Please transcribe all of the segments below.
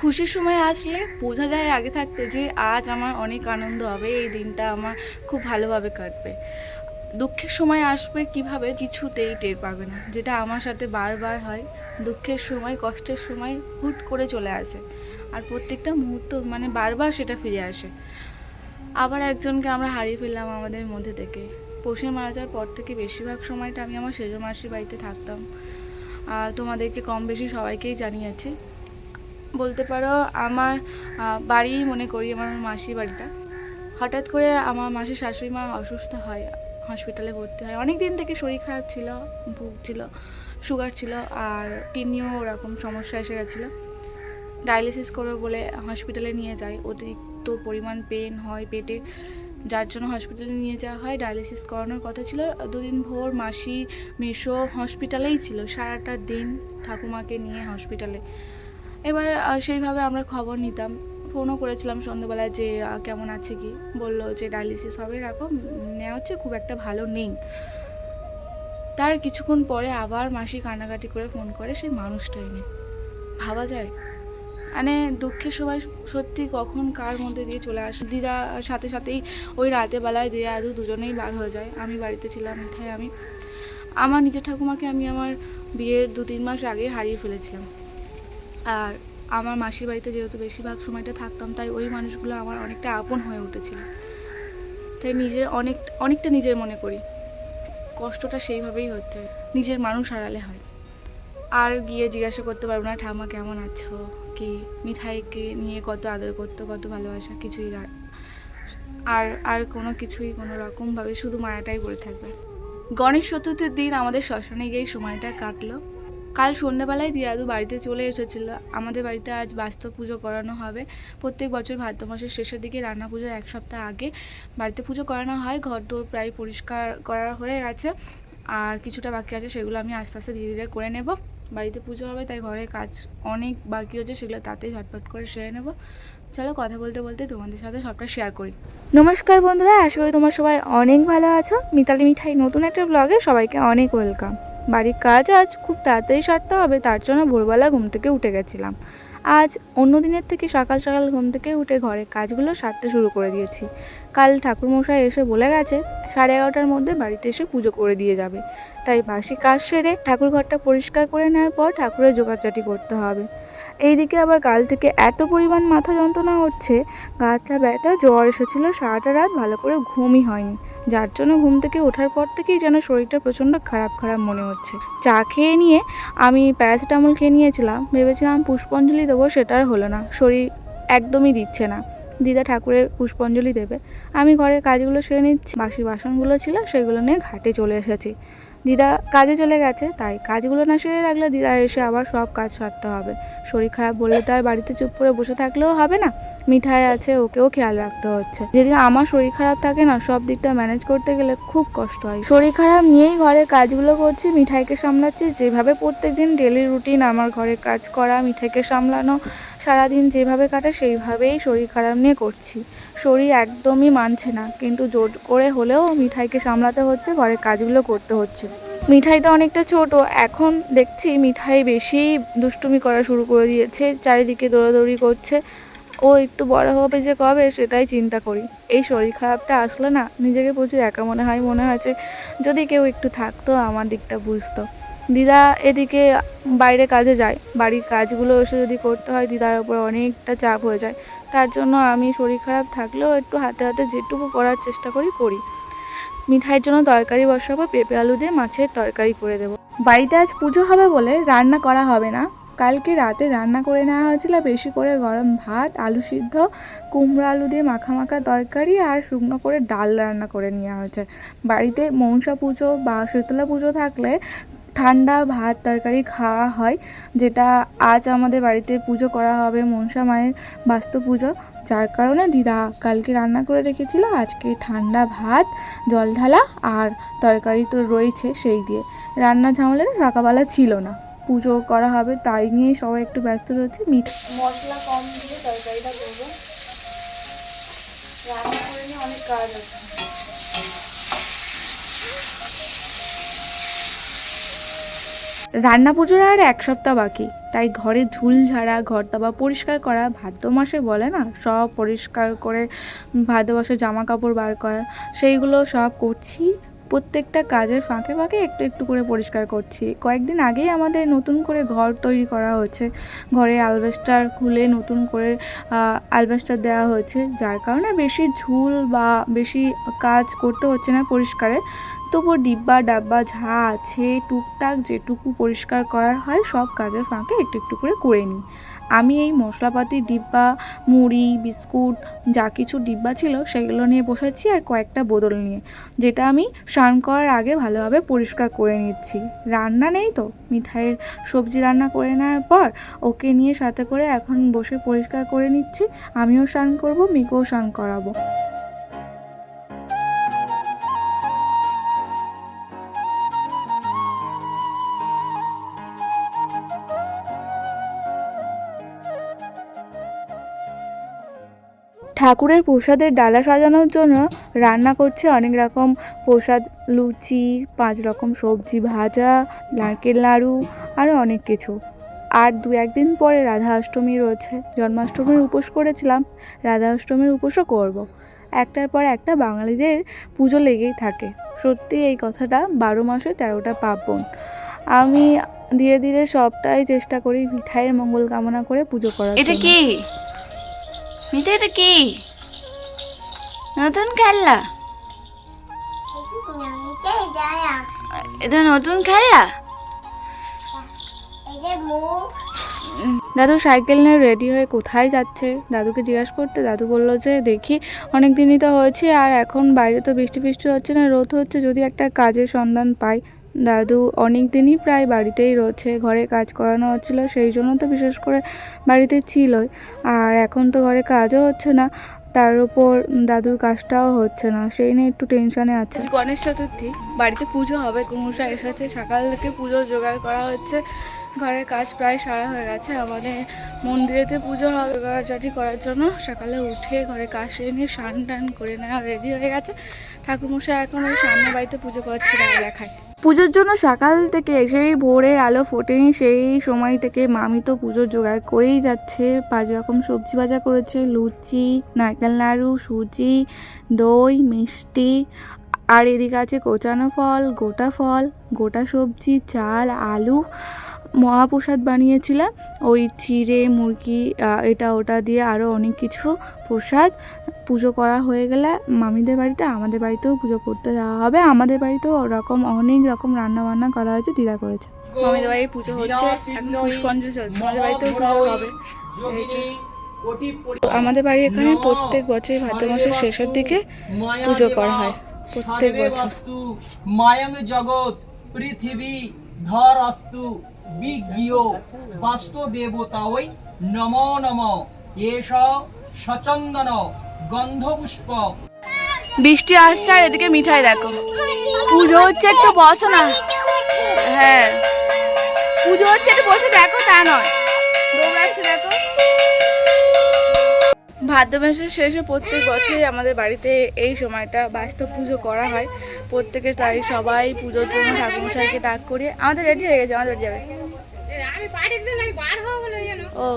খুশির সময় আসলে বোঝা যায় আগে থাকতে যে আজ আমার অনেক আনন্দ হবে, এই দিনটা আমার খুব ভালোভাবে কাটবে। দুঃখের সময় আসবে কীভাবে কিছুতেই টের পাবে না, যেটা আমার সাথে বারবার হয়। দুঃখের সময়, কষ্টের সময় হুট করে চলে আসে আর প্রত্যেকটা মুহূর্ত মানে বারবার সেটা ফিরে আসে। আবার একজনকে আমরা হারিয়ে ফেললাম আমাদের মধ্যে থেকে। পৌষের মারা যাওয়ার পর থেকে বেশিরভাগ সময়টা আমি আমার সেজো মাসির বাড়িতে থাকতাম। তোমাদেরকে কম বেশি সবাইকেই জানিয়েছি। বলতে পারো, আমার বাড়ি মনে করি আমার মাসির বাড়িটা। হঠাৎ করে আমার মাসির শাশুড়ি মা অসুস্থ হয় হসপিটালে ভর্তি হয়। অনেক দিন থেকে শরীর খারাপ ছিল ভুগছিল সুগার ছিল, আর কিডনিও ওরকম সমস্যা এসে গেছিল। ডায়ালিসিস করবে বলে হসপিটালে নিয়ে যায় অতিরিক্ত পরিমাণ পেন হয় পেটে। যার জন্য হসপিটালে নিয়ে যাওয়া হয় ডায়ালিসিস করানোর কথা ছিল। দুদিন ভোর মাসি মেশো হসপিটালেই ছিল, সারাটা দিন ঠাকুমাকে নিয়ে হসপিটালে এবার সেইভাবে আমরা খবর নিতাম। ফোনও করেছিলাম সন্ধ্যেবেলায় যে কেমন আছে কি? বলল যে ডায়ালিসিস হবে এরকম নেওয়া হচ্ছে, খুব একটা ভালো নেই। তার কিছুক্ষণ পরে আবার মাসি কান্নাকাটি করে ফোন করে, সেই মানুষটাই নেই ভাবা যায়। মানে দুঃখের সময় সত্যি কখন কার মধ্যে দিয়ে চলে আসে। দিদা সাথে সাথেই ওই রাতে বেলায় দিয়ে আদু দুজনেই বার হয়ে যায়। আমি বাড়িতে ছিলাম মিঠাই আমি। আমার নিজের ঠাকুমাকে আমি আমার বিয়ের দু তিন মাস আগে হারিয়ে ফেলেছিলাম। আর আমার মাসির বাড়িতে যেহেতু বেশিরভাগ সময়টা থাকতাম, তাই ওই মানুষগুলো আমার অনেকটা আপন হয়ে উঠেছিল। তাই নিজের অনেক, অনেকটা নিজের মনে করি। কষ্টটা সেইভাবেই হচ্ছে, নিজের মানুষ হারালে হয়। আর গিয়ে জিজ্ঞাসা করতে পারব না, ঠাম্মা কেমন আছো? কি মিঠাইকে নিয়ে কত আদর করতো, কত ভালোবাসা? কিছুই আর- আর কোনো কিছুই কোনো রকমভাবে শুধু মায়াটাই পড়ে থাকবে। গণেশ চতুর্থীর দিন আমাদের শ্মশানে গিয়ে সময়টা কাটলো। কাল সন্ধ্যাবেলায় দিয়াদু বাড়িতে চলে এসেছিল। আমাদের বাড়িতে আজ বাস্তব পুজো করানো হবে। প্রত্যেক বছর ভাদ্র মাসের শেষের দিকে রান্না পুজোর এক সপ্তাহ আগে বাড়িতে পুজো করানো হয়। ঘর দোর প্রায় পরিষ্কার করা হয়ে গেছে। আর কিছুটা বাকি আছে, সেগুলো আমি আস্তে আস্তে ধীরে ধীরে করে নেব। বাড়িতে পুজো হবে, তাই ঘরের কাজ অনেক বাকি হচ্ছে সেগুলো তাতেই ঝটপট করে সেরে নেব। চলো কথা বলতে বলতে তোমাদের সাথে সবটা শেয়ার করি। নমস্কার বন্ধুরা, আশা করি তোমার সবাই অনেক ভালো আছো। মিতালি মিঠাই নতুন একটা ব্লগে সবাইকে অনেক ওয়েলকাম বাড়ির কাজ আজ খুব তাড়াতাড়ি সারতে হবে, তার জন্য ভোরবেলা ঘুম থেকে উঠে গেছিলাম। আজ অন্য দিনের থেকে সকাল সকাল ঘুম থেকে উঠে ঘরের কাজগুলো সারতে শুরু করে দিয়েছি। কাল ঠাকুরমশাই এসে বলে গেছে, সাড়ে এগারোটার মধ্যে বাড়িতে এসে পুজো করে দিয়ে যাবে। তাই বাসি কাজ সেরে ঠাকুর ঘরটা পরিষ্কার করে নেওয়ার পর ঠাকুরের জোগাড়চাটি করতে হবে। এইদিকে আবার কাল থেকে এত পরিমাণ মাথা যন্ত্রণা হচ্ছে, গাছটা ব্যথা, জ্বর এসেছিল সারাটা রাত, ভালো করে ঘুমই হয়নি। যার জন্য ঘুম থেকে ওঠার পর থেকেই যেন শরীরটা প্রচণ্ড খারাপ খারাপ মনে হচ্ছে। চা খেয়ে নিয়ে আমি প্যারাসিটামল খেয়ে নিয়েছিলাম। ভেবেছিলাম পুষ্পাঞ্জলি দেবো, সেটা আর হলো না। শরীর একদমই দিচ্ছে না। দিদা ঠাকুরের পুষ্পাঞ্জলি দেবে। আমি ঘরের কাজগুলো সেরে নিচ্ছি। বাসি বাসনগুলো ছিল, সেগুলো নিয়ে ঘাটে চলে এসেছি। দিদা কাজে চলে গেছে, তাই কাজগুলো না সেরে রাখলে দিদা এসে আবার সব কাজ সারতে হবে। শরীর খারাপ বললে তো আর বাড়িতে চুপ করে বসে থাকলেও হবে না। মিঠাই আছে, ওকেও খেয়াল রাখতে হচ্ছে। যেদিন আমার শরীর খারাপ থাকে না, সব দিকটা ম্যানেজ করতে গেলে খুব কষ্ট হয়। শরীর খারাপ নিয়েই ঘরে কাজগুলো করছি, মিঠাইকে সামলাচ্ছি। যেভাবে প্রত্যেক দিন ডেলি রুটিন আমার ঘরে কাজ করা, মিঠাইকে সামলানো, সারাদিন যেভাবে কাটে, সেইভাবেই শরীর খারাপ নিয়ে করছি। শরীর একদমই মানছে না, কিন্তু জোর করে হলেও মিঠাইকে সামলাতে হচ্ছে ঘরের কাজগুলো করতে হচ্ছে। মিঠাই তো অনেকটা ছোট। এখন দেখছি মিঠাই বেশি দুষ্টুমি করা শুরু করে দিয়েছে, চারিদিকে দৌড়াদৌড়ি করছে। ও একটু বড় হবে যে কবে সেটাই চিন্তা করি। এই শরীর খারাপটা আসলে না, নিজেকে প্রচুর একা মনে হয়, মনে হয়েছে যদি কেউ একটু থাকতো, আমার দিকটা বুঝতো। দিদা এদিকে বাইরে কাজে যায়। বাড়ির কাজগুলো এসে যদি করতে হয়, দিদার উপর অনেকটা চাপ হয়ে যায়। তার জন্য আমি শরীর খারাপ থাকলেও একটু হাতে হাতে যেটুকু করার চেষ্টা করি করি। মিঠাইয়ের জন্য তরকারি বসাবো, পেঁপে আলু দিয়ে মাছের তরকারি করে দেবো। বাড়িতে আজ পুজো হবে বলে রান্না করা হবে না। কালকে রাতে রান্না করে নেওয়া হয়েছিল বেশি করে গরম ভাত, আলু সিদ্ধ, কুমড়ো আলু দিয়ে মাখা মাখা তরকারি আর শুকনো করে ডাল রান্না করে নেওয়া হয়েছে। বাড়িতে মনসা পুজো বা শীতলা পুজো থাকলে ঠান্ডা ভাত তরকারি খাওয়া হয়, যেটা আজ আমাদের বাড়িতে পুজো করা হবে মনসা মায়ের বাস্তু পুজো। যার কারণে দিদা কালকে রান্না করে রেখেছিল, আজকে ঠান্ডা ভাত, জল ঢালা আর তরকারি তো রয়েছে সেই দিয়ে। রান্না ঝামেলা সকালবেলা ছিল না। পুজো করা হবে তাই নিয়েই সবাই একটু ব্যস্ত রয়েছে। মিট মশলা কম দিয়ে তরকারিটা করব। রান্না করে নিয়ে অনেক কাজ আছে। রান্না পুজোর আর এক সপ্তাহ বাকি। তাই ঘরে ঝুল ঝাড়া, ঘর দাবা পরিষ্কার করা, ভাদ্র মাসে বলে না, সব পরিষ্কার করে ভাদ্র মাসে জামা কাপড় বার করা, সেইগুলো সব করছি। প্রত্যেকটা কাজের ফাঁকে ফাঁকে একটু একটু করে পরিষ্কার করছি। কয়েকদিন আগেই আমাদের নতুন করে ঘর তৈরি করা হয়েছে। ঘরে আলবেস্টার খুলে নতুন করে আলবেস্টার দেওয়া হয়েছে। যার কারণে বেশি ঝুল বা বেশি কাজ করতে হচ্ছে না পরিষ্কারে। তবুও ডিব্বা, ডাব্বা যা আছে, টুকটাক যেটুকু পরিষ্কার করার হয়, সব কাজের ফাঁকে একটু একটু করে করে নিই। আমি এই মশলাপাতি, ডিব্বা, মুড়ি, বিস্কুট, যা কিছু ডিব্বা ছিল, সেগুলো নিয়ে বসেছি আর কয়েকটা বোতল নিয়ে, যেটা আমি স্নান করার আগে ভালোভাবে পরিষ্কার করে নিচ্ছি। রান্না নেই তো? মিঠাইয়ের সবজি রান্না করে নেওয়ার পর ওকে নিয়ে সাথে করে এখন বসে পরিষ্কার করে নিচ্ছি, আমিও স্নান করব, মিকেও স্নান করাবো। ঠাকুরের প্রসাদের ডালা সাজানোর জন্য রান্না করছে অনেক রকম প্রসাদ লুচি পাঁচ রকম সবজি ভাজা নারকেল নাড়ু আরও অনেক কিছু। আর দু একদিন পরে রাধা অষ্টমী রয়েছে। জন্মাষ্টমীর উপোস করেছিলাম রাধা অষ্টমীর উপোসও করব। একটার পর একটা বাঙালিদের পুজো লেগেই থাকে। সত্যি এই কথাটা বারো মাসে তেরোটা পার্বণ। আমি ধীরে ধীরে সবটাই চেষ্টা করি মিঠাইয়ের মঙ্গল কামনা করে পুজো করার এটা কি? এটা কি? নতুন খেলনা এটা নতুন খেলনা দাদু সাইকেল নিয়ে রেডি হয়ে কোথায় যাচ্ছে? দাদুকে জিজ্ঞাসা করতে দাদু বলল যে, দেখি অনেক দিনই তো হয়েছে আর এখন বাইরে তো বৃষ্টি বৃষ্টি হচ্ছে না, রোদ হচ্ছে। যদি একটা কাজের সন্ধান পাই দাদু অনেক দিনই প্রায় বাড়িতেই রয়েছে, ঘরে কাজ করানো হচ্ছিল, সেই জন্য তো বিশেষ করে বাড়িতে ছিলই। আর এখন তো ঘরে কাজও হচ্ছে না, তার উপর দাদুর কাজটাও হচ্ছে না, সেই নিয়ে একটু টেনশনে আছে। গণেশ চতুর্থী, বাড়িতে পুজো হবে কুমুষা এসেছে, সকাল থেকে পুজো জোগাড় করা হচ্ছে। ঘরের কাজ প্রায় সারা হয়ে গেছে, আমাদের মন্দিরেতে পুজো হবে, জোগাড়জাটি করার জন্য। সকালে উঠে ঘরে কাজ সেরে নিয়ে স্নান টান করে নেওয়া রেডি হয়ে গেছে। ঠাকুরমশাই এখন ওই সামনে বাড়িতে পুজো করছে তাই দেখায়। পুজোর জন্য সকাল থেকে সেই ভোরের আলো ফোটেনি, সেই সময় থেকে মামি তো পুজোর জোগাড় করেই যাচ্ছে। পাঁচ রকম সবজি ভাজা করেছে, লুচি, নারকেল নাড়ু, সুজি, দই, মিষ্টি, আর এদিকে আছে কোচানো ফল, গোটা ফল, গোটা সবজি, চাল, আলু। মহাপ্রসাদ বানিয়েছিল। ওই চিড়ে, মুরগি এটা ওটা দিয়ে আরও অনেক কিছু প্রসাদ। পুজো করা হয়ে গেলে মামিদের বাড়িতে আমাদের বাড়িতেও পুজো করতে যাওয়া হবে। আমাদের বাড়িতেও ওরকম অনেক রকম রান্না বান্না করা হয়েছে দিদা করেছে। মামিদের বাড়ি পুজো হচ্ছে এখন পুষ্পাঞ্জলি চলছে। আমাদের বাড়িতেও পুজো হবে। আমাদের বাড়ি এখানে প্রত্যেক বছর ভাদ্র মাসের শেষের দিকে পুজো করা হয় প্রত্যেক বছর। মায়ং জগৎ পৃথিবী ধর অস্তু বিজ্ঞ বাস্তু দেবতা ওই নমো নম এষ সচন্দন। গন্ধপুষ্প। বৃষ্টি আসছে আর এদিকে মিঠাই দেখো। পুজো হচ্ছে একটু বসো না। হ্যাঁ। পুজো হচ্ছে একটু বসে দেখো, তা নয়। দৌড়াচ্ছে দেখো। ভাদ্র মাসের শেষে প্রত্যেক বছরই আমাদের বাড়িতে এই সময়টা বাস্তব পুজো করা হয়। প্রত্যেকের তাই সবাই পুজোর জন্য ঠাকুরমশাইকে ডাক করিয়ে আমাদের রেডি হয়ে গেছে, আমাদের যাবে ও।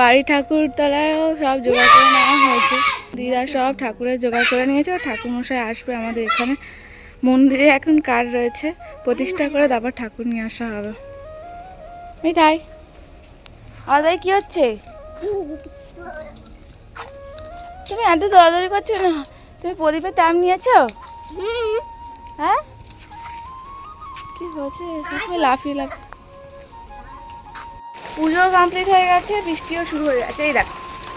বাড়ি ঠাকুর তলায়ও সব জোগাড় করে নেওয়া হয়েছে। দিদা সব ঠাকুরের জোগাড় করে নিয়েছে ঠাকুরমশাই আসবে আমাদের এখানে। মন্দিরে এখন কার রয়েছে প্রতিষ্ঠা করে তারপর ঠাকুর নিয়ে আসা হবে। মিঠাই আমাদের কি হচ্ছে? তুমি এত দৌড়াদৌড়ি করছ না তুমি প্রদীপের তাম নিয়েছো? হ্যাঁ? কি হয়েছে? সবসময় লাফিয়ে লাফ পুজো কমপ্লিট হয়ে গেছে বৃষ্টিও শুরু হয়ে গেছে। এই দেখো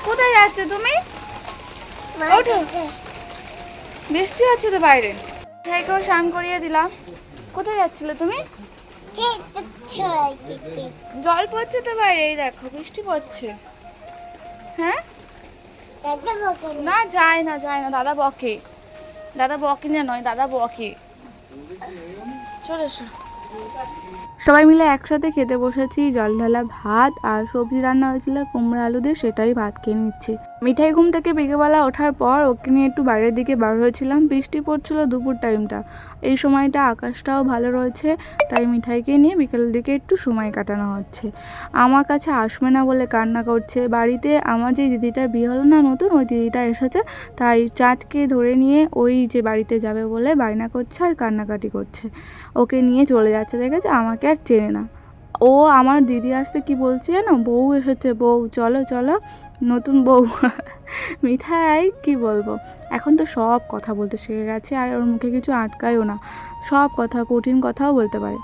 কোথায় যাচ্ছ তুমি? ওঠো। বৃষ্টি হচ্ছে তো বাইরে। সেইকেও স্নান করিয়ে দিলাম। কোথায় যাচ্ছিলে তুমি? জল পড়ছে তো বাইরে এই দেখো বৃষ্টি পড়ছে। হ্যাঁ? না যায় না যায় না দাদা বকে। দাদা বকে না নয় দাদা বকে। চলে এসো। সবাই মিলে একসাথে খেতে বসেছি, জল ঢালা ভাত আর সবজি রান্না হয়েছিল, কুমড়ো আলু দিয়ে সেটাই ভাত খেয়ে নিচ্ছি। মিঠাই ঘুম থেকে বিকেলবেলা ওঠার পর ওকে নিয়ে একটু বাইরের দিকে বার হয়েছিলাম, বৃষ্টি পড়ছিল দুপুর টাইমটা। এই সময়টা আকাশটাও ভালো রয়েছে, তাই মিঠাইকে নিয়ে বিকেলের দিকে একটু সময় কাটানো হচ্ছে। আমার কাছে আসবে না বলে কান্না করছে। বাড়িতে আমার যে দিদিটার বিয়ে হলো না নতুন, ওই দিদিটা এসেছে, তাই চাঁদকে ধরে নিয়ে ওই যে বাড়িতে যাবে বলে বায়না করছে আর কান্নাকাটি করছে। ওকে নিয়ে চলে যাচ্ছে, দেখেছে? আমাকে আর চেনে না। ও আমার দিদি আসতে কি বলছে না বউ এসেছে, বউ। চলো চলো, নতুন বউ। মিঠাই, কি বলব? এখন তো সব কথা বলতে শিখে গেছে আর ওর মুখে কিছু আটকায়ও না। সব কথা, কঠিন কথাও বলতে পারে।